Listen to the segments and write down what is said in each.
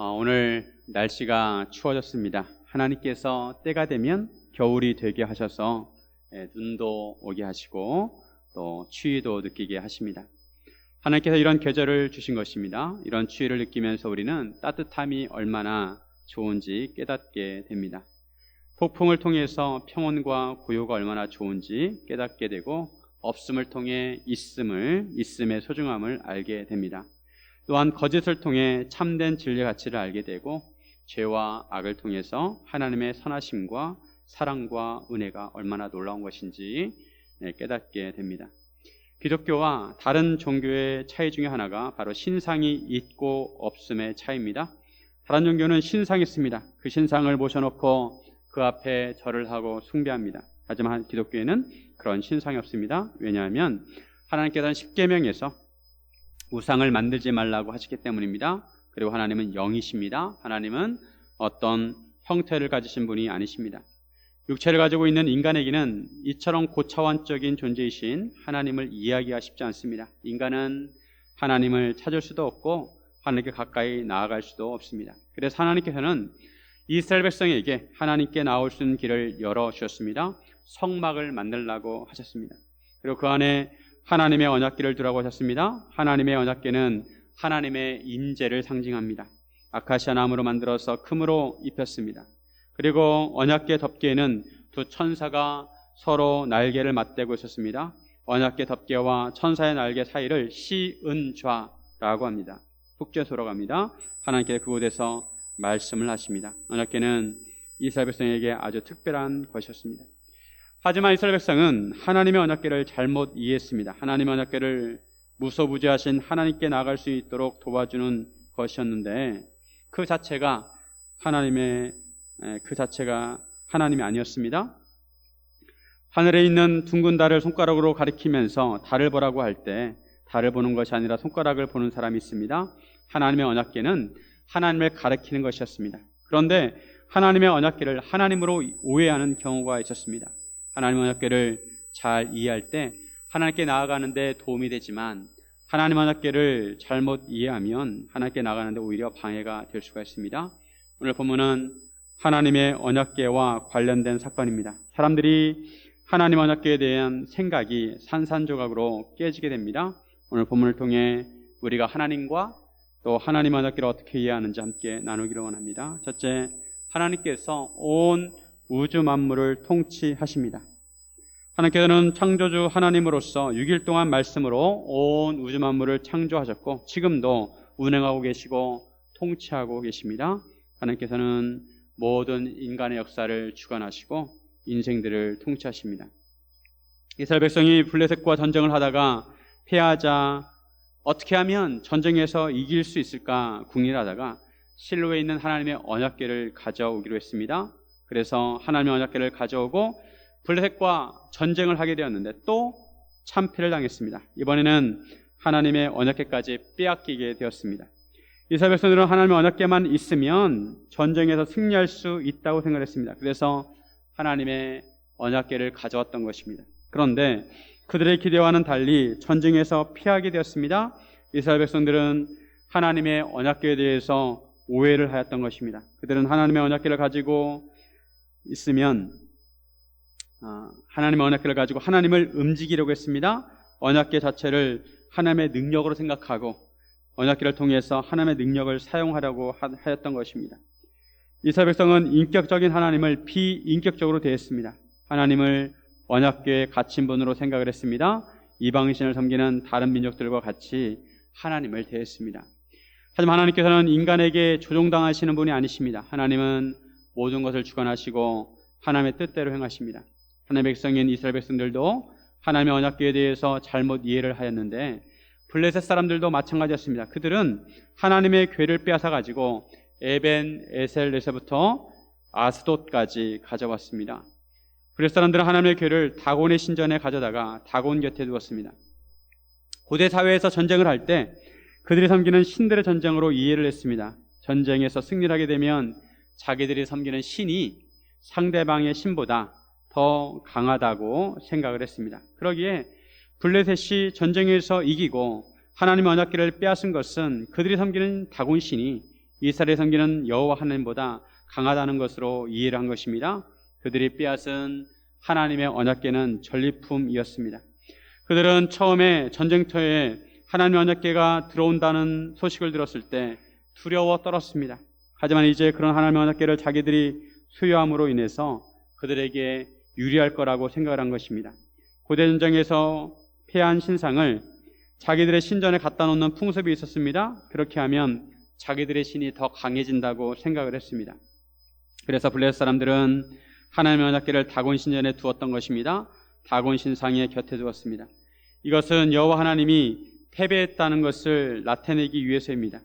어, 오늘 날씨가 추워졌습니다. 하나님께서 때가 되면 겨울이 되게 하셔서 예, 눈도 오게 하시고 또 추위도 느끼게 하십니다. 하나님께서 이런 계절을 주신 것입니다. 이런 추위를 느끼면서 우리는 따뜻함이 얼마나 좋은지 깨닫게 됩니다. 폭풍을 통해서 평온과 고요가 얼마나 좋은지 깨닫게 되고 없음을 통해 있음을 있음의 소중함을 알게 됩니다. 또한 거짓을 통해 참된 진리의 가치를 알게 되고 죄와 악을 통해서 하나님의 선하심과 사랑과 은혜가 얼마나 놀라운 것인지 네, 깨닫게 됩니다. 기독교와 다른 종교의 차이 중에 하나가 바로 신상이 있고 없음의 차이입니다. 다른 종교는 신상이 있습니다. 그 신상을 모셔놓고 그 앞에 절을 하고 숭배합니다. 하지만 기독교에는 그런 신상이 없습니다. 왜냐하면 하나님께서는 십계명에서 우상을 만들지 말라고 하시기 때문입니다. 그리고 하나님은 영이십니다. 하나님은 어떤 형태를 가지신 분이 아니십니다. 육체를 가지고 있는 인간에게는 이처럼 고차원적인 존재이신 하나님을 이해하기가 쉽지 않습니다. 인간은 하나님을 찾을 수도 없고 하나님께 가까이 나아갈 수도 없습니다. 그래서 하나님께서는 이스라엘 백성에게 하나님께 나올 수 있는 길을 열어 주셨습니다. 성막을 만들라고 하셨습니다. 그리고 그 안에 하나님의 언약궤를 두라고 하셨습니다. 하나님의 언약궤는 하나님의 임재를 상징합니다. 아카시아 나무로 만들어서 금으로 입혔습니다. 그리고 언약궤 덮개에는 두 천사가 서로 날개를 맞대고 있었습니다. 언약궤 덮개와 천사의 날개 사이를 시은좌라고 합니다. 북제소로 갑니다. 하나님께 그곳에서 말씀을 하십니다. 언약궤는 이스라엘 백성에게 아주 특별한 것이었습니다. 하지만 이스라엘 백성은 하나님의 언약궤를 잘못 이해했습니다. 하나님의 언약궤를 무소부지하신 하나님께 나갈 수 있도록 도와주는 것이었는데 그 자체가 하나님의 그 자체가 하나님이 아니었습니다. 하늘에 있는 둥근 달을 손가락으로 가리키면서 달을 보라고 할 때 달을 보는 것이 아니라 손가락을 보는 사람이 있습니다. 하나님의 언약궤는 하나님을 가리키는 것이었습니다. 그런데 하나님의 언약궤를 하나님으로 오해하는 경우가 있었습니다. 하나님의 언약궤를 잘 이해할 때 하나님께 나아가는데 도움이 되지만 하나님의 언약궤를 잘못 이해하면 하나님께 나가는데 오히려 방해가 될 수가 있습니다. 오늘 본문은 하나님의 언약궤와 관련된 사건입니다. 사람들이 하나님 언약궤에 대한 생각이 산산조각으로 깨지게 됩니다. 오늘 본문을 통해 우리가 하나님과 또 하나님 언약궤를 어떻게 이해하는지 함께 나누기를 원합니다. 첫째, 하나님께서 온 우주 만물을 통치하십니다. 하나님께서는 창조주 하나님으로서 6일 동안 말씀으로 온 우주 만물을 창조하셨고 지금도 운행하고 계시고 통치하고 계십니다. 하나님께서는 모든 인간의 역사를 주관하시고 인생들을 통치하십니다. 이스라엘 백성이 블레셋과 전쟁을 하다가 패하자 어떻게 하면 전쟁에서 이길 수 있을까 궁리하다가 실로에 있는 하나님의 언약궤를 가져오기로 했습니다. 그래서 하나님의 언약궤를 가져오고 블레셋과 전쟁을 하게 되었는데 또 참패를 당했습니다. 이번에는 하나님의 언약궤까지 빼앗기게 되었습니다. 이스라엘 백성들은 하나님의 언약궤만 있으면 전쟁에서 승리할 수 있다고 생각했습니다. 그래서 하나님의 언약궤를 가져왔던 것입니다. 그런데 그들의 기대와는 달리 전쟁에서 피하게 되었습니다. 이스라엘 백성들은 하나님의 언약궤에 대해서 오해를 하였던 것입니다. 그들은 하나님의 언약궤를 가지고 있으면 아, 하나님의 언약궤를 가지고 하나님을 움직이려고 했습니다. 언약궤 자체를 하나님의 능력으로 생각하고 언약궤를 통해서 하나님의 능력을 사용하려고 하였던 것입니다. 이스라엘 백성은 인격적인 하나님을 비인격적으로 대했습니다. 하나님을 언약궤에 갇힌 분으로 생각을 했습니다. 이방신을 섬기는 다른 민족들과 같이 하나님을 대했습니다. 하지만 하나님께서는 인간에게 조종당하시는 분이 아니십니다. 하나님은 모든 것을 주관하시고 하나님의 뜻대로 행하십니다. 하나님의 백성인 이스라엘 백성들도 하나님의 언약궤에 대해서 잘못 이해를 하였는데 블레셋 사람들도 마찬가지였습니다. 그들은 하나님의 궤를 빼앗아 가지고 에벤 에셀레세부터 아스돗까지 가져왔습니다. 블레셋 사람들은 하나님의 궤를 다곤의 신전에 가져다가 다곤 곁에 두었습니다. 고대 사회에서 전쟁을 할 때 그들이 섬기는 신들의 전쟁으로 이해를 했습니다. 전쟁에서 승리를 하게 되면 자기들이 섬기는 신이 상대방의 신보다 더 강하다고 생각을 했습니다. 그러기에 블레셋이 전쟁에서 이기고 하나님의 언약궤를 빼앗은 것은 그들이 섬기는 다곤 신이 이스라엘의 섬기는 여호와 하나님보다 강하다는 것으로 이해를 한 것입니다. 그들이 빼앗은 하나님의 언약궤는 전리품이었습니다. 그들은 처음에 전쟁터에 하나님의 언약궤가 들어온다는 소식을 들었을 때 두려워 떨었습니다. 하지만 이제 그런 하나님의 언약궤를 자기들이 수여함으로 인해서 그들에게 유리할 거라고 생각을 한 것입니다. 고대 전쟁에서 패한 신상을 자기들의 신전에 갖다 놓는 풍습이 있었습니다. 그렇게 하면 자기들의 신이 더 강해진다고 생각을 했습니다. 그래서 블레셋 사람들은 하나님의 언약궤를 다곤 신전에 두었던 것입니다. 다곤 신상의 곁에 두었습니다. 이것은 여호와 하나님이 패배했다는 것을 나타내기 위해서입니다.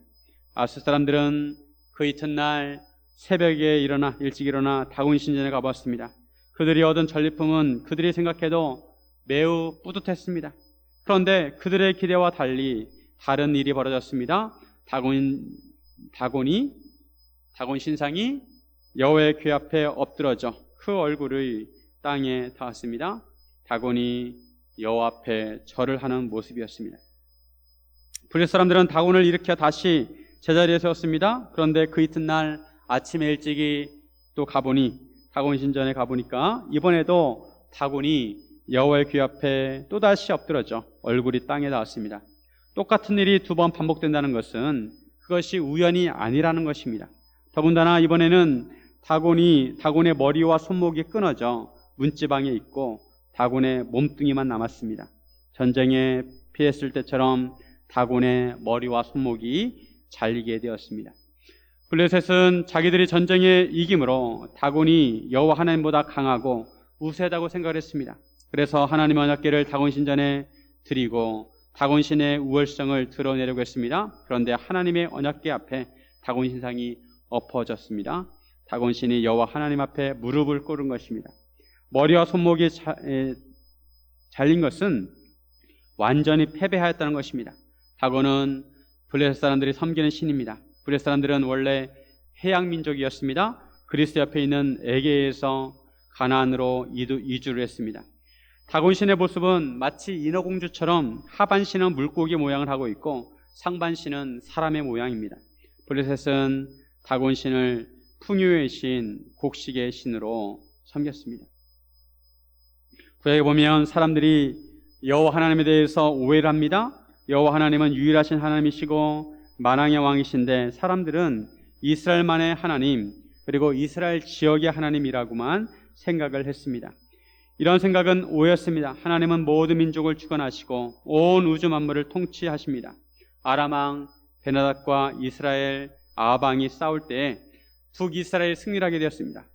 아스 사람들은 그 이튿날 새벽에 일어나 일찍 일어나 다곤 신전에 가봤습니다. 그들이 얻은 전리품은 그들이 생각해도 매우 뿌듯했습니다. 그런데 그들의 기대와 달리 다른 일이 벌어졌습니다. 다곤 다곤이 다곤 신상이 여호와의 귀 앞에 엎드러져 그 얼굴을 땅에 닿았습니다. 다곤이 여호와 앞에 절을 하는 모습이었습니다. 블레 사람들은 다곤을 일으켜 다시 제자리에 세웠습니다. 그런데 그 이튿날 아침에 일찍이 또 가보니 다곤 신전에 가보니까 이번에도 다곤이 여호와의 귀 앞에 또다시 엎드러져 얼굴이 땅에 닿았습니다. 똑같은 일이 두 번 반복된다는 것은 그것이 우연이 아니라는 것입니다. 더군다나 이번에는 다곤이 다곤의 머리와 손목이 끊어져 문지방에 있고 다곤의 몸뚱이만 남았습니다. 전쟁에 피했을 때처럼 다곤의 머리와 손목이 잘리게 되었습니다. 블레셋은 자기들이 전쟁에 이김으로 다곤이 여호와 하나님보다 강하고 우세하다고 생각을 했습니다. 그래서 하나님의 언약궤를 다곤 신전에 드리고 다곤 신의 우월성을 드러내려고 했습니다. 그런데 하나님의 언약궤 앞에 다곤 신상이 엎어졌습니다. 다곤 신이 여호와 하나님 앞에 무릎을 꿇은 것입니다. 머리와 손목이 자, 에, 잘린 것은 완전히 패배하였다는 것입니다. 다곤은 블레셋 사람들이 섬기는 신입니다. 블레셋 사람들은 원래 해양 민족이었습니다. 그리스 옆에 있는 에게에서 가나안으로 이주 를 했습니다. 다곤 신의 모습은 마치 인어공주처럼 하반신은 물고기 모양을 하고 있고 상반신은 사람의 모양입니다. 블레셋은 다곤 신을 풍요의 신, 곡식의 신으로 섬겼습니다. 구약에 보면 사람들이 여호와 하나님에 대해서 오해를 합니다. 여호와 하나님은 유일하신 하나님이시고 만왕의 왕이신데 사람들은 이스라엘만의 하나님 그리고 이스라엘 지역의 하나님이라고만 생각을 했습니다. 이런 생각은 오해였습니다. 하나님은 모든 민족을 주관하시고 온 우주 만물을 통치하십니다. 아람왕 베나닷과 이스라엘 아방이 싸울 때 북이스라엘 승리하게 되었습니다.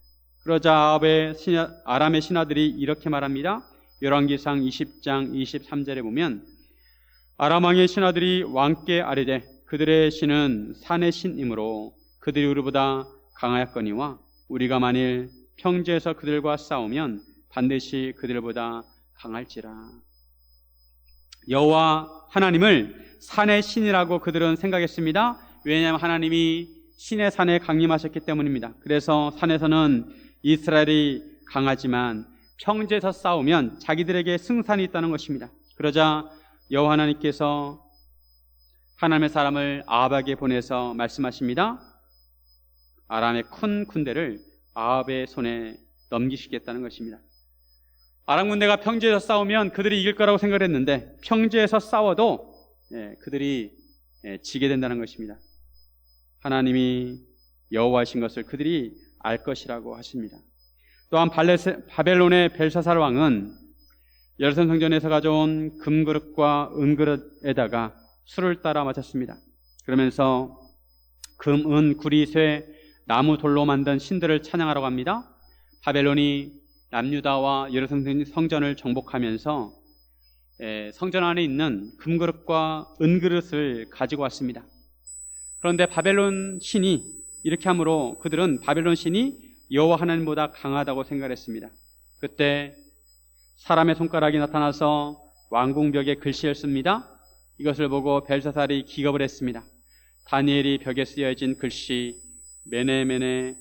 그러자 아합의 신하, 아람의 신하들이 이렇게 말합니다. 열왕기상 20장 23절에 보면 아람 왕의 신하들이 왕께 아뢰되 그들의 신은 산의 신이므로 그들이 우리보다 강하였거니와 우리가 만일 평지에서 그들과 싸우면 반드시 그들보다 강할지라. 여호와 하나님을 산의 신이라고 그들은 생각했습니다. 왜냐하면 하나님이 신의 산에 강림하셨기 때문입니다. 그래서 산에서는 이스라엘이 강하지만 평지에서 싸우면 자기들에게 승산이 있다는 것입니다. 그러자 여호와 하나님께서 하나님의 사람을 아합에게 보내서 말씀하십니다. 아람의 큰 군대를 아합의 손에 넘기시겠다는 것입니다. 아람 군대가 평지에서 싸우면 그들이 이길 거라고 생각했는데 평지에서 싸워도 예, 그들이 예, 지게 된다는 것입니다. 하나님이 여호와신 것을 그들이 알 것이라고 하십니다. 또한 바벨론의 벨사살 왕은 열선 성전에서 가져온 금그릇과 은그릇에다가 술을 따라 마셨습니다. 그러면서 금, 은, 구리, 쇠, 나무, 돌로 만든 신들을 찬양하러 갑니다. 바벨론이 남유다와 예루살렘 성전을 정복하면서 성전 안에 있는 금그릇과 은그릇을 가지고 왔습니다. 그런데 바벨론 신이 이렇게 함으로 그들은 바벨론 신이 여호와 하나님보다 강하다고 생각했습니다. 그때 사람의 손가락이 나타나서 왕궁벽에 글씨를 씁니다. 이것을 보고 벨사살이 기겁을 했습니다. 다니엘이 벽에 쓰여진 글씨 메네메네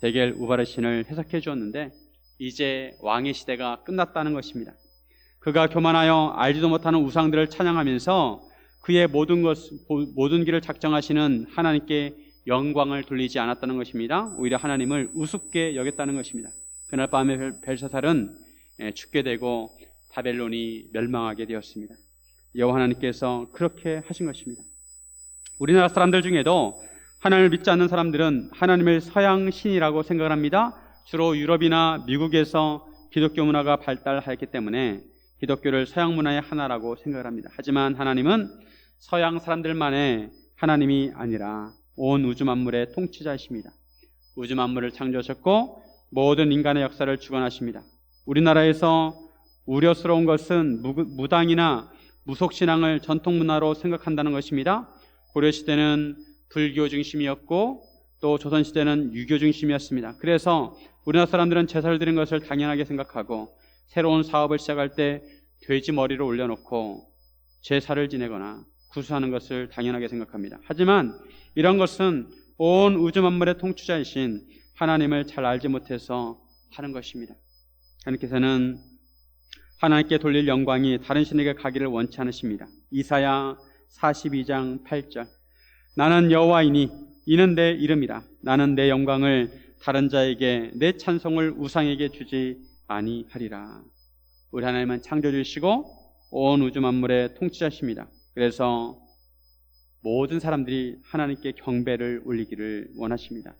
데겔 우바르신을 해석해 주었는데 이제 왕의 시대가 끝났다는 것입니다. 그가 교만하여 알지도 못하는 우상들을 찬양하면서 그의 모든 것 모든 길을 작정하시는 하나님께 영광을 돌리지 않았다는 것입니다. 오히려 하나님을 우습게 여겼다는 것입니다. 그날 밤에 벨- 벨사살은 예, 죽게 되고 바벨론이 멸망하게 되었습니다. 여호와 하나님께서 그렇게 하신 것입니다. 우리나라 사람들 중에도 하나님을 믿지 않는 사람들은 하나님을 서양 신이라고 생각을 합니다. 주로 유럽이나 미국에서 기독교 문화가 발달하였기 때문에 기독교를 서양 문화의 하나라고 생각을 합니다. 하지만 하나님은 서양 사람들만의 하나님이 아니라 온 우주 만물의 통치자이십니다. 우주 만물을 창조하셨고 모든 인간의 역사를 주관하십니다. 우리나라에서 우려스러운 것은 무- 무당이나 무속신앙을 전통 문화로 생각한다는 것입니다. 고려시대는 불교 중심이었고 또 조선시대는 유교 중심이었습니다. 그래서 우리나라 사람들은 제사를 드린 것을 당연하게 생각하고 새로운 사업을 시작할 때 돼지 머리를 올려놓고 제사를 지내거나 구수하는 것을 당연하게 생각합니다. 하지만 이런 것은 온 우주 만물의 통치자이신 하나님을 잘 알지 못해서 하는 것입니다. 하나님께서는 하나님께 돌릴 영광이 다른 신에게 가기를 원치 않으십니다. 이사야 42장 8절 나는 여호와이니 이는 내 이름이라 나는 내 영광을 다른 자에게 내 찬송을 우상에게 주지 아니하리라. 우리 하나님은 창조주시고 온 우주 만물의 통치자십니다. 그래서 모든 사람들이 하나님께 경배를 올리기를 원하십니다.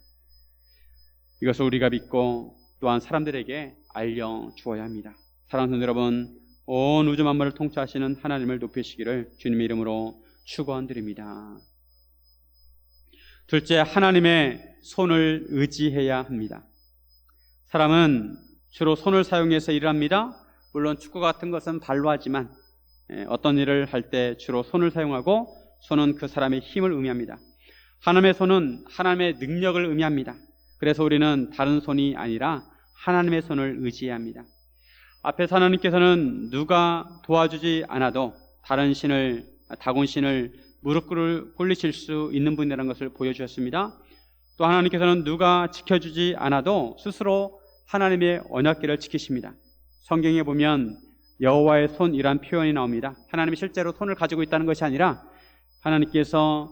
이것을 우리가 믿고 또한 사람들에게 알려 주어야 합니다. 사랑하는 여러분, 온 우주 만물을 통치하시는 하나님을 높이시기를 주님의 이름으로 축원드립니다. 둘째, 하나님의 손을 의지해야 합니다. 사람은 주로 손을 사용해서 일을 합니다. 물론 축구 같은 것은 발로 하지만 예, 어떤 일을 할 때 주로 손을 사용하고 손은 그 사람의 힘을 의미합니다. 하나님의 손은 하나님의 능력을 의미합니다. 그래서 우리는 다른 손이 아니라 하나님의 손을 의지해야 합니다. 앞에서 하나님께서는 누가 도와주지 않아도 다른 신을 다곤 신을 무릎 꿇리실 수 있는 분이라는 것을 보여주셨습니다. 또 하나님께서는 누가 지켜주지 않아도 스스로 하나님의 언약궤를 지키십니다. 성경에 보면 여호와의 손이란 표현이 나옵니다. 하나님이 실제로 손을 가지고 있다는 것이 아니라 하나님께서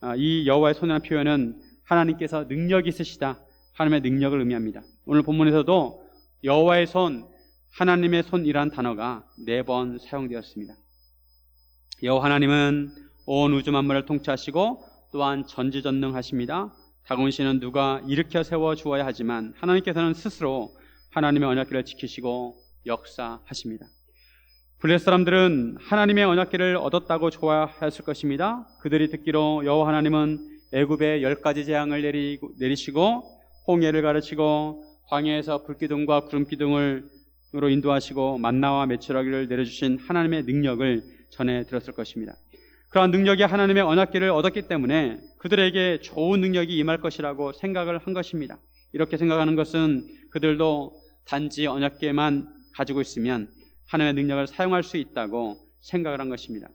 아, 이 여호와의 손이라는 표현은 하나님께서 능력이 있으시다. 하나님의 능력을 의미합니다. 오늘 본문에서도 여호와의 손, 하나님의 손이란 단어가 네 번 사용되었습니다. 여호와 하나님은 온 우주 만물을 통치하시고 또한 전지전능하십니다. 다곤신은 누가 일으켜 세워 주어야 하지만 하나님께서는 스스로 하나님의 언약궤를 지키시고 역사하십니다. 블레스 사람들은 하나님의 언약궤를 얻었다고 좋아했을 것입니다. 그들이 듣기로 여호와 하나님은 애굽에 열 가지 재앙을 내리, 내리시고 홍해를 가르치고 광야에서 불기둥과 구름기둥을 으로 인도하시고 만나와 메추라기를 내려주신 하나님의 능력을 전해 들었을 것입니다. 그러한 능력이 하나님의 언약궤를 얻었기 때문에 그들에게 좋은 능력이 임할 것이라고 생각을 한 것입니다. 이렇게 생각하는 것은 그들도 단지 언약궤만 가지고 있으면 하나님의 능력을 사용할 수 있다고 생각을 한 것입니다.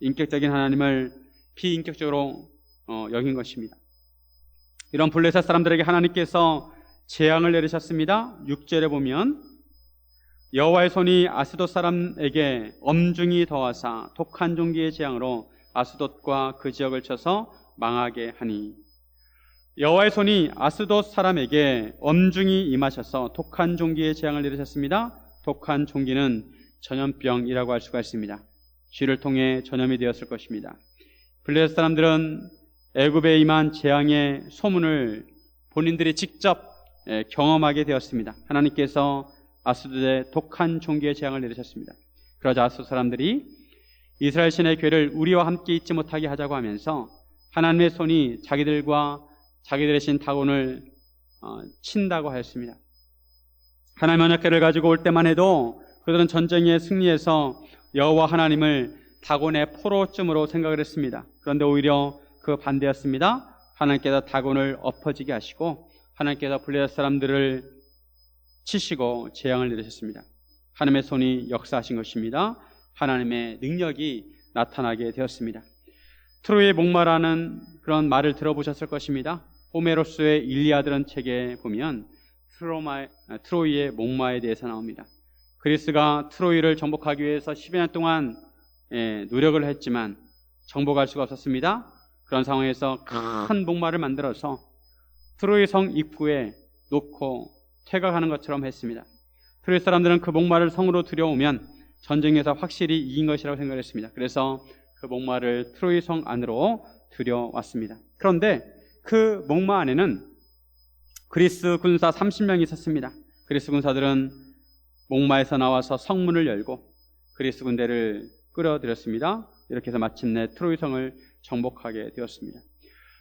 인격적인 하나님을 비인격적으로 어, 여긴 것입니다. 이런 블레셋 사람들에게 하나님께서 재앙을 내리셨습니다. 6절에 보면 여호와의 손이 아스돗 사람에게 엄중히 더하사 독한 종기의 재앙으로 아스돗과 그 지역을 쳐서 망하게 하니 여호와의 손이 아스돗 사람에게 엄중히 임하셔서 독한 종기의 재앙을 내리셨습니다. 독한 종기는 전염병이라고 할 수가 있습니다. 쥐를 통해 전염이 되었을 것입니다. 블레셋 사람들은 애굽에 임한 재앙의 소문을 본인들이 직접 예, 경험하게 되었습니다. 하나님께서 아스돗에 독한 종기의 재앙을 내리셨습니다. 그러자 아스돗 사람들이 이스라엘 신의 괴를 우리와 함께 있지 못하게 하자고 하면서 하나님의 손이 자기들과 자기들의 신 다곤을 어, 친다고 하였습니다. 하나님의 언약궤를 가지고 올 때만 해도 그들은 전쟁에 승리해서 여호와 하나님을 다곤의 포로쯤으로 생각을 했습니다. 그런데 오히려 그 반대였습니다. 하나님께서 다곤을 엎어지게 하시고 하나님께서 블레셋 사람들을 치시고 재앙을 내리셨습니다. 하나님의 손이 역사하신 것입니다. 하나님의 능력이 나타나게 되었습니다. 트로이의 목마라는 그런 말을 들어보셨을 것입니다. 호메로스의 일리아드런 책에 보면 트로마, 트로이의 목마에 대해서 나옵니다. 그리스가 트로이를 정복하기 위해서 10여 년 동안 예, 노력을 했지만 정복할 수가 없었습니다. 그런 상황에서 큰 목마를 만들어서 트로이 성 입구에 놓고 퇴각하는 것처럼 했습니다. 트로이 사람들은 그 목마를 성으로 들여오면 전쟁에서 확실히 이긴 것이라고 생각했습니다. 그래서 그 목마를 트로이 성 안으로 들여왔습니다. 그런데 그 목마 안에는 그리스 군사 30명이 있었습니다. 그리스 군사들은 목마에서 나와서 성문을 열고 그리스 군대를 끌어들였습니다. 이렇게 해서 마침내 트로이 성을 정복하게 되었습니다.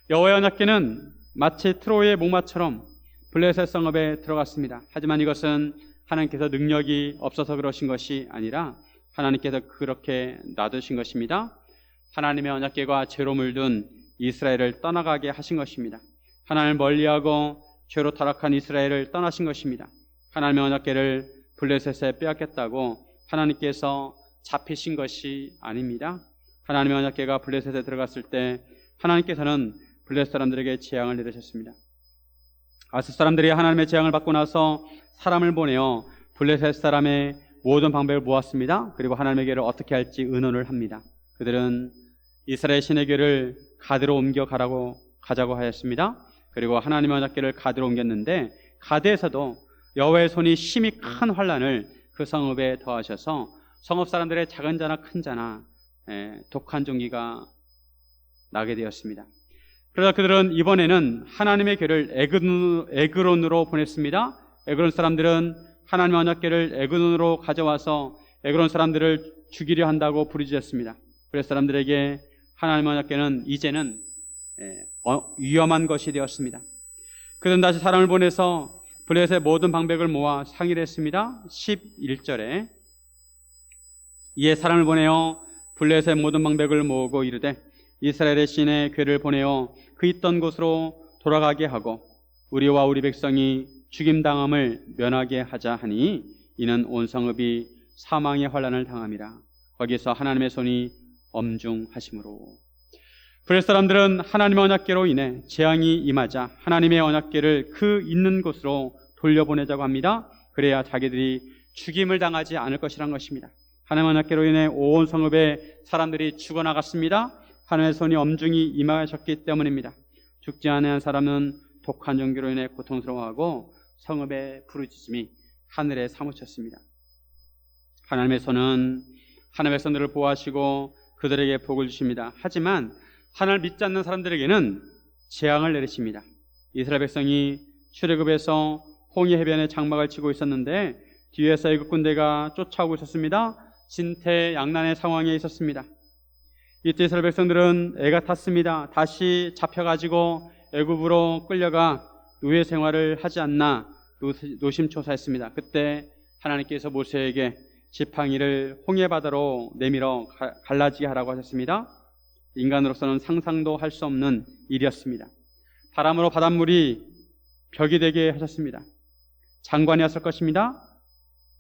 여호와의 언약궤는 마치 트로이의 목마처럼 블레셋 성읍에 들어갔습니다. 하지만 이것은 하나님께서 능력이 없어서 그러신 것이 아니라 하나님께서 그렇게 놔두신 것입니다. 하나님의 언약궤가 죄로 물든 이스라엘을 떠나가게 하신 것입니다. 하나님을 멀리하고 죄로 타락한 이스라엘을 떠나신 것입니다. 하나님의 언약궤를 블레셋에 빼앗겠다고 하나님께서 잡히신 것이 아닙니다. 하나님의 언약궤가 블레셋에 들어갔을 때 하나님께서는 블레셋 사람들에게 재앙을 내리셨습니다. 아스 사람들이 하나님의 재앙을 받고 나서 사람을 보내어 블레셋 사람의 모든 방법을 모았습니다. 그리고 하나님에게를 어떻게 할지 의논을 합니다. 그들은 이스라엘 신의 궤를 가드로 옮겨 가라고 가자고 하였습니다. 그리고 하나님의 언약궤를 가드로 옮겼는데 가드에서도 여호와의 손이 심히 큰 환란을 그 성읍에 더하셔서 성읍 사람들의 작은 자나 큰 자나 예, 독한 종기가 나게 되었습니다. 그러자 그들은 이번에는 하나님의 궤를 에그론으로 보냈습니다. 에그론 사람들은 하나님의 언약궤를 에그론으로 가져와서 에그론 사람들을 죽이려 한다고 부르짖었습니다. 그래서 사람들에게 하나님의 언약궤는 이제는 예, 어, 위험한 것이 되었습니다. 그들은 다시 사람을 보내서 블레셋의 모든 방백을 모아 상의를 했습니다. 11절에 이에 사람을 보내어 블레셋의 모든 방백을 모으고 이르되 이스라엘의 신의 괴를 보내어 그 있던 곳으로 돌아가게 하고 우리와 우리 백성이 죽임당함을 면하게 하자 하니 이는 온 성읍이 사망의 환란을 당함이라 거기서 하나님의 손이 엄중하심으로 브레 사람들은 하나님의 언약궤로 인해 재앙이 임하자 하나님의 언약궤를 그 있는 곳으로 돌려보내자고 합니다. 그래야 자기들이 죽임을 당하지 않을 것이란 것입니다. 하나님의 언약궤로 인해 온 성읍에 사람들이 죽어나갔습니다. 하나님의 손이 엄중히 임하셨기 때문입니다. 죽지 않은 사람은 독한 종기로 인해 고통스러워하고 성읍의 부르짖음이 하늘에 사무쳤습니다. 하나님의 손은 하나님의 백성들을 보호하시고 그들에게 복을 주십니다. 하지만 하나님을 믿지 않는 사람들에게는 재앙을 내리십니다. 이스라엘 백성이 출애굽에서 홍해 해변에 장막을 치고 있었는데 뒤에서 애굽 군대가 쫓아오고 있었습니다. 진퇴양난의 상황에 있었습니다. 이때 이스라엘 백성들은 애가 탔습니다. 다시 잡혀가지고 애굽으로 끌려가 노예 생활을 하지 않나 노심초사했습니다. 그때 하나님께서 모세에게 지팡이를 홍해 바다로 내밀어 갈라지게 하라고 하셨습니다. 인간으로서는 상상도 할 수 없는 일이었습니다. 바람으로 바닷물이 벽이 되게 하셨습니다. 장관이었을 것입니다.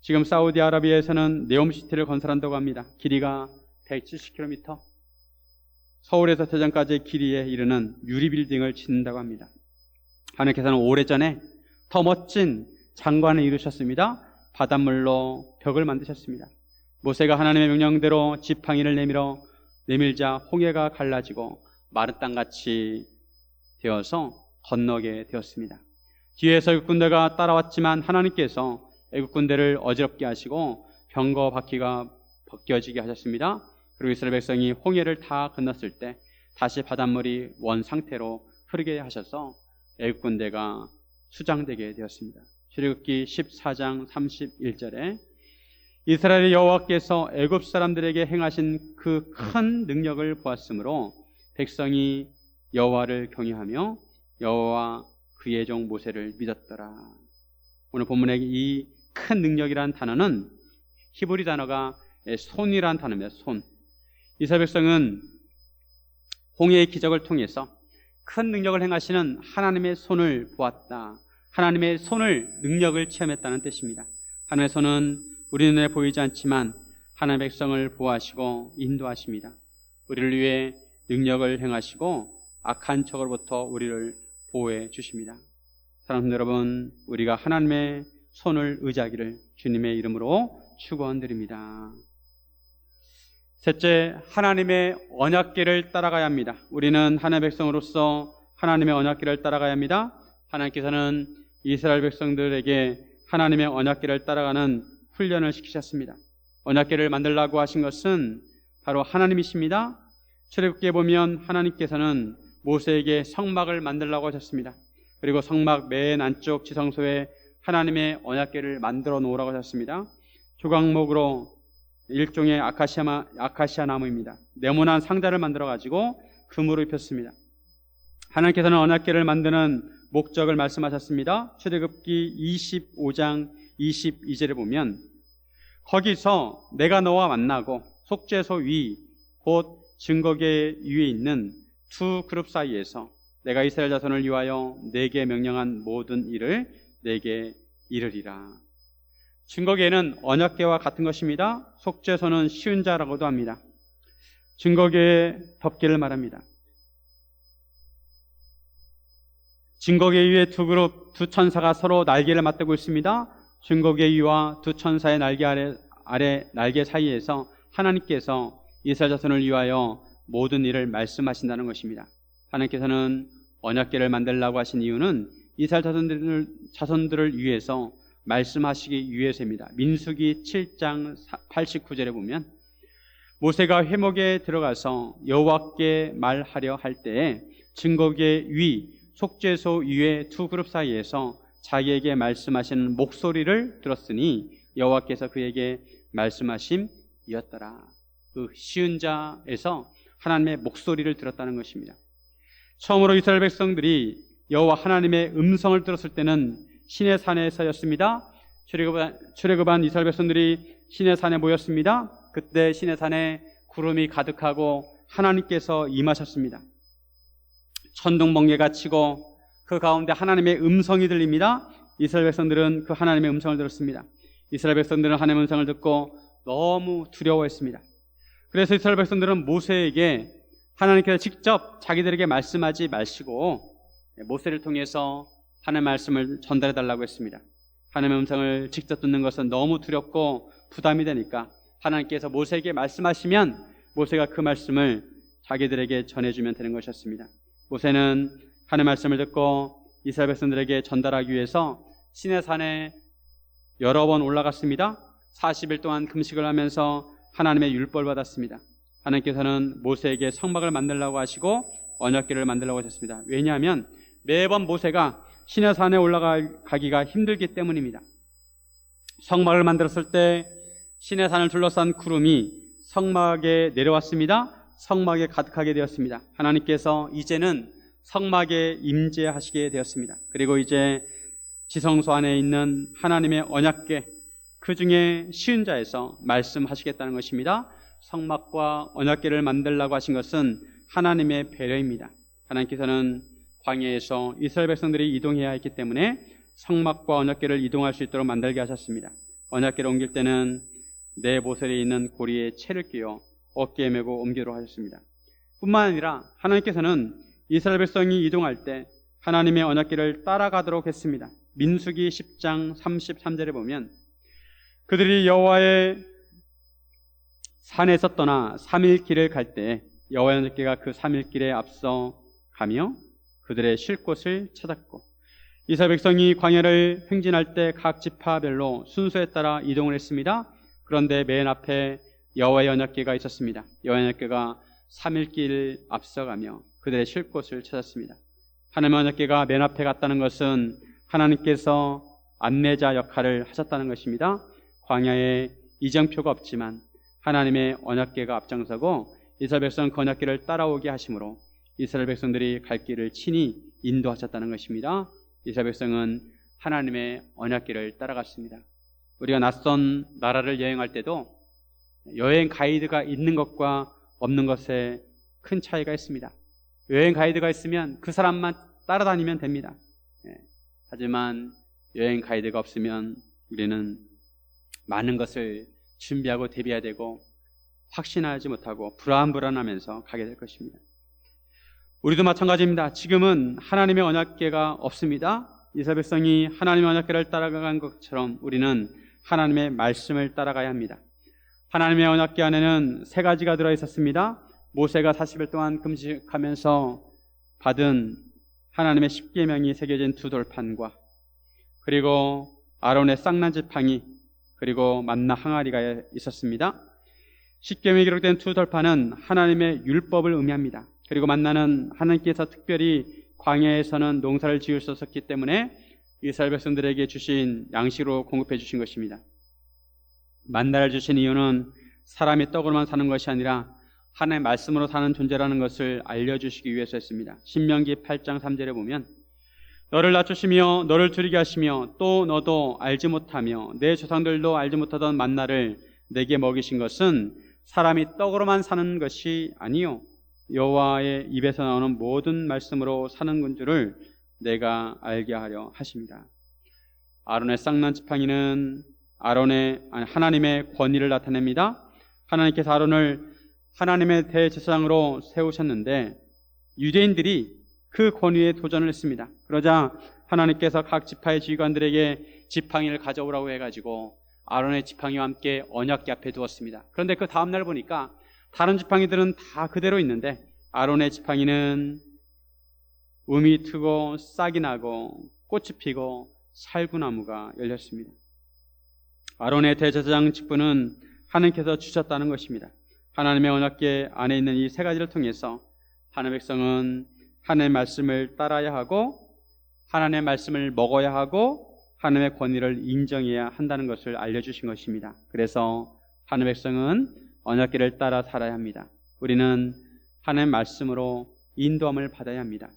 지금 사우디아라비아에서는 네옴시티를 건설한다고 합니다. 길이가 170km. 서울에서 대전까지의 길이에 이르는 유리 빌딩을 짓는다고 합니다. 하나님께서는 오래전에 더 멋진 장관을 이루셨습니다. 바닷물로 벽을 만드셨습니다. 모세가 하나님의 명령대로 지팡이를 내밀어 내밀자 홍해가 갈라지고 마른 땅같이 되어서 건너게 되었습니다. 뒤에서 군대가 따라왔지만 하나님께서 애국 군대를 어지럽게 하시고 병거 바퀴가 벗겨지게 하셨습니다. 그리고 이스라엘 백성이 홍해를 다 건넜을 때 다시 바닷물이 원 상태로 흐르게 하셔서 애국 군대가 수장되게 되었습니다. 출애굽기 14장 31절에 이스라엘의 여호와께서 애굽 사람들에게 행하신 그 큰 능력을 보았으므로 백성이 여호와를 경외하며 여호와 그의 종 모세를 믿었더라. 오늘 본문의 이 큰 능력이라는 단어는 히브리 단어가 손이라는 단어입니다. 손. 이스라엘 백성은 홍해의 기적을 통해서 큰 능력을 행하시는 하나님의 손을 보았다. 하나님의 손을 능력을 체험했다는 뜻입니다. 하나님의 손은 우리 눈에 보이지 않지만 하나님의 백성을 보호하시고 인도하십니다. 우리를 위해 능력을 행하시고 악한 척으로부터 우리를 보호해 주십니다. 사랑하는 여러분, 우리가 하나님의 손을 의지하기를 주님의 이름으로 축원드립니다. 셋째, 하나님의 언약계를 따라가야 합니다. 우리는 하나님의 백성으로서 하나님의 언약계를 따라가야 합니다. 하나님께서는 이스라엘 백성들에게 하나님의 언약계를 따라가는 훈련을 시키셨습니다. 언약계를 만들라고 하신 것은 바로 하나님이십니다. 출애굽기에 보면 하나님께서는 모세에게 성막을 만들라고 하셨습니다. 그리고 성막 맨 안쪽 지성소에 하나님의 언약계를 만들어 놓으라고 하셨습니다. 조각목으로 일종의 아카시아, 아카시아 나무입니다. 네모난 상자를 만들어 가지고 금으로 입혔습니다. 하나님께서는 언약계를 만드는 목적을 말씀하셨습니다. 출애굽기 25장 22절에 보면 거기서 내가 너와 만나고 속죄소 위 곧 증거계 위에 있는 두 그룹 사이에서 내가 이스라엘 자손을 위하여 내게 명령한 모든 일을 내게 이르리라. 증거계는 언약계와 같은 것입니다. 속죄소는 쉬운 자라고도 합니다. 증거계의 덮개를 말합니다. 증거계 위에 두 그룹 두 천사가 서로 날개를 맞대고 있습니다. 증거계 위와 두 천사의 날개 아래, 아래 날개 사이에서 하나님께서 이스라엘 자손을 위하여 모든 일을 말씀하신다는 것입니다. 하나님께서는 언약계를 만들라고 하신 이유는 이스라엘 자손들을, 자손들을 위해서 말씀하시기 위해서입니다. 민수기 7장 89절에 보면 모세가 회목에 들어가서 여호와께 말하려 할 때에 증거계 위 속죄소 위의 두 그룹 사이에서 자기에게 말씀하시는 목소리를 들었으니 여호와께서 그에게 말씀하심이었더라. 그 쉬운 자에서 하나님의 목소리를 들었다는 것입니다. 처음으로 이스라엘 백성들이 여호와 하나님의 음성을 들었을 때는 신의 산에서였습니다. 출애굽한, 이스라엘 백성들이 신의 산에 모였습니다. 그때 신의 산에 구름이 가득하고 하나님께서 임하셨습니다. 천둥 번개가 치고 그 가운데 하나님의 음성이 들립니다. 이스라엘 백성들은 그 하나님의 음성을 들었습니다. 이스라엘 백성들은 하나님의 음성을 듣고 너무 두려워했습니다. 그래서 이스라엘 백성들은 모세에게 하나님께서 직접 자기들에게 말씀하지 마시고 모세를 통해서 하나님의 말씀을 전달해 달라고 했습니다. 하나님의 음성을 직접 듣는 것은 너무 두렵고 부담이 되니까 하나님께서 모세에게 말씀하시면 모세가 그 말씀을 자기들에게 전해주면 되는 것이었습니다. 모세는 하나님의 말씀을 듣고 이스라엘 백성들에게 전달하기 위해서 신의 산에 여러 번 올라갔습니다. 40일 동안 금식을 하면서 하나님의 율법을 받았습니다. 하나님께서는 모세에게 성막을 만들라고 하시고 언약궤를 만들라고 하셨습니다. 왜냐하면 매번 모세가 신의 산에 올라가기가 힘들기 때문입니다. 성막을 만들었을 때 신의 산을 둘러싼 구름이 성막에 내려왔습니다. 성막에 가득하게 되었습니다. 하나님께서 이제는 성막에 임재하시게 되었습니다. 그리고 이제 지성소 안에 있는 하나님의 언약궤 그 중에 쉬운 자에서 말씀하시겠다는 것입니다. 성막과 언약궤를 만들라고 하신 것은 하나님의 배려입니다. 하나님께서는 광야에서 이스라엘 백성들이 이동해야 했기 때문에 성막과 언약궤를 이동할 수 있도록 만들게 하셨습니다. 언약궤를 옮길 때는 내 보슬에 있는 고리에 채를 끼워 어깨에 메고 옮기도록 하셨습니다. 뿐만 아니라 하나님께서는 이스라엘 백성이 이동할 때 하나님의 언약궤를 따라가도록 했습니다. 민수기 10장 33절에 보면 그들이 여호와의 산에서 떠나 3일 길을 갈 때 여호와의 언약궤가 그 3일 길에 앞서 가며 그들의 쉴 곳을 찾았고 이스라엘 백성이 광야를 행진할 때 각 지파별로 순서에 따라 이동을 했습니다. 그런데 맨 앞에 여호와의 언약궤가 있었습니다. 여호와의 언약궤가 3일 길 앞서가며 그들의 쉴 곳을 찾았습니다. 하나님의 언약궤가 맨 앞에 갔다는 것은 하나님께서 안내자 역할을 하셨다는 것입니다. 광야에 이정표가 없지만 하나님의 언약궤가 앞장서고 이스라엘 백성 그 언약궤를 따라오게 하심으로 이스라엘 백성들이 갈 길을 친히 인도하셨다는 것입니다. 이스라엘 백성은 하나님의 언약궤를 따라갔습니다. 우리가 낯선 나라를 여행할 때도 여행 가이드가 있는 것과 없는 것에 큰 차이가 있습니다. 여행 가이드가 있으면 그 사람만 따라다니면 됩니다. 예. 하지만 여행 가이드가 없으면 우리는 많은 것을 준비하고 대비해야 되고 확신하지 못하고 불안불안하면서 가게 될 것입니다. 우리도 마찬가지입니다. 지금은 하나님의 언약계가 없습니다. 이스라엘 백성이 하나님의 언약계를 따라간 것처럼 우리는 하나님의 말씀을 따라가야 합니다. 하나님의 언약궤 안에는 세 가지가 들어 있었습니다. 모세가 40일 동안 금식하면서 받은 하나님의 십계명이 새겨진 두 돌판과 그리고 아론의 쌍난 지팡이 그리고 만나 항아리가 있었습니다. 십계명이 기록된 두 돌판은 하나님의 율법을 의미합니다. 그리고 만나는 하나님께서 특별히 광야에서는 농사를 지을 수 없었기 때문에 이스라엘 백성들에게 주신 양식으로 공급해 주신 것입니다. 만나를 주신 이유는 사람이 떡으로만 사는 것이 아니라 하나님의 말씀으로 사는 존재라는 것을 알려주시기 위해서였습니다. 신명기 8장 3절에 보면 너를 낮추시며 너를 줄이게 하시며 또 너도 알지 못하며 내 조상들도 알지 못하던 만나를 내게 먹이신 것은 사람이 떡으로만 사는 것이 아니요 여호와의 입에서 나오는 모든 말씀으로 사는 줄을 내가 알게 하려 하십니다. 아론의 쌍난 지팡이는 아론의 아니, 하나님의 권위를 나타냅니다. 하나님께서 아론을 하나님의 대제사장으로 세우셨는데 유대인들이 그 권위에 도전을 했습니다. 그러자 하나님께서 각 지파의 지휘관들에게 지팡이를 가져오라고 해가지고 아론의 지팡이와 함께 언약궤 앞에 두었습니다. 그런데 그 다음 날 보니까 다른 지팡이들은 다 그대로 있는데 아론의 지팡이는 음이 트고 싹이 나고 꽃이 피고 살구나무가 열렸습니다. 아론의 대제사장 직분은 하나님께서 주셨다는 것입니다. 하나님의 언약궤 안에 있는 이 세 가지를 통해서 하나님의 백성은 하나님의 말씀을 따라야 하고 하나님의 말씀을 먹어야 하고 하나님의 권위를 인정해야 한다는 것을 알려주신 것입니다. 그래서 하나님의 백성은 언약궤를 따라 살아야 합니다. 우리는 하나님의 말씀으로 인도함을 받아야 합니다.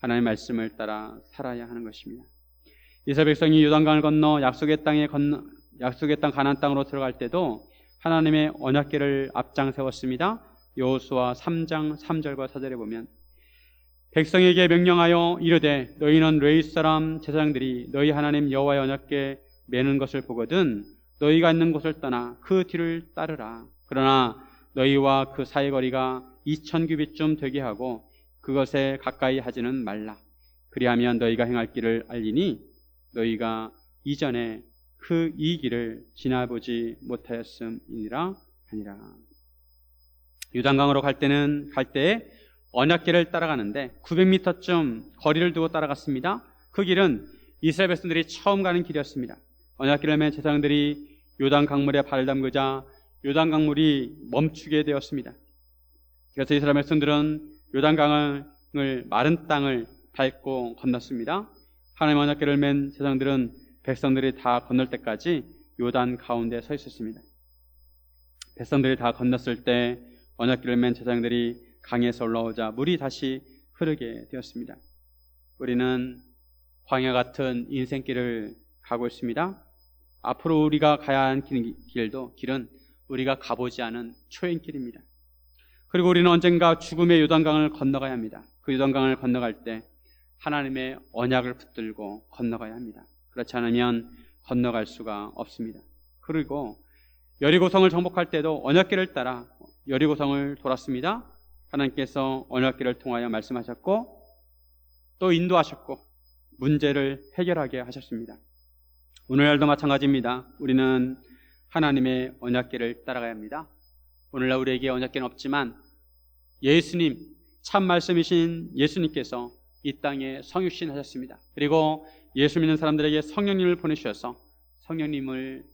하나님의 말씀을 따라 살아야 하는 것입니다. 이스라엘 백성이 요단강을 건너 약속의 땅에 건너 약속의 땅 가나안 땅으로 들어갈 때도 하나님의 언약궤를 앞장 세웠습니다. 여호수아 3장 3절과 4절에 보면 백성에게 명령하여 이르되 너희는 레이 사람 제사장들이 너희 하나님 여호와의 언약궤 매는 것을 보거든 너희가 있는 곳을 떠나 그 뒤를 따르라. 그러나 너희와 그 사이 거리가 2천 규빗쯤 되게 하고 그것에 가까이 하지는 말라. 그리하면 너희가 행할 길을 알리니 너희가 이전에 그 이 길을 지나보지 못하였음이니라 하니라. 유단강으로 갈 때는 갈 때에 언약길을 따라가는데 900m쯤 거리를 두고 따라갔습니다. 그 길은 이스라엘 백성들이 처음 가는 길이었습니다. 언약길을 맨 제사장들이 요단 강물에 발을 담그자 요단 강물이 멈추게 되었습니다. 그래서 이스라엘 백성들은 요단 강을 마른 땅을 밟고 건넜습니다. 하나님 언약궤를 맨 제사장들은 백성들이 다 건널 때까지 요단 가운데 서 있었습니다. 백성들이 다 건넜을 때 언약궤를 맨 제사장들이 강에서 올라오자 물이 다시 흐르게 되었습니다. 우리는 광야 같은 인생길을 가고 있습니다. 앞으로 우리가 가야 하는 길도 길은 우리가 가보지 않은 초행길입니다. 그리고 우리는 언젠가 죽음의 요단강을 건너가야 합니다. 그 요단강을 건너갈 때 하나님의 언약을 붙들고 건너가야 합니다. 그렇지 않으면 건너갈 수가 없습니다. 그리고 여리고성을 정복할 때도 언약길을 따라 여리고성을 돌았습니다. 하나님께서 언약기를 통하여 말씀하셨고 또 인도하셨고 문제를 해결하게 하셨습니다. 오늘날도 마찬가지입니다. 우리는 하나님의 언약기를 따라가야 합니다. 오늘날 우리에게 언약기는 없지만 예수님 참 말씀이신 예수님께서 이 땅에 성육신 하셨습니다. 그리고 예수 믿는 사람들에게 성령님을 보내주셔서 성령님을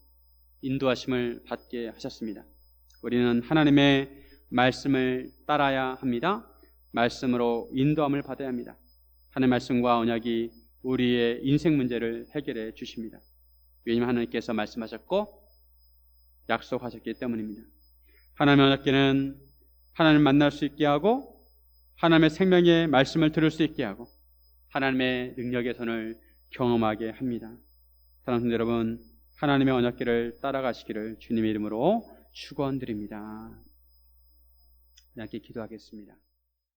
인도하심을 받게 하셨습니다. 우리는 하나님의 말씀을 따라야 합니다. 말씀으로 인도함을 받아야 합니다. 하나님의 말씀과 언약이 우리의 인생 문제를 해결해 주십니다. 왜냐하면 하나님께서 말씀하셨고 약속하셨기 때문입니다. 하나님의 언약계는 하나님을 만날 수 있게 하고 하나님의 생명의 말씀을 들을 수 있게 하고 하나님의 능력의 손을 경험하게 합니다. 사랑하는 여러분, 하나님의 언약계를 따라가시기를 주님의 이름으로 축원드립니다. 함께 기도하겠습니다.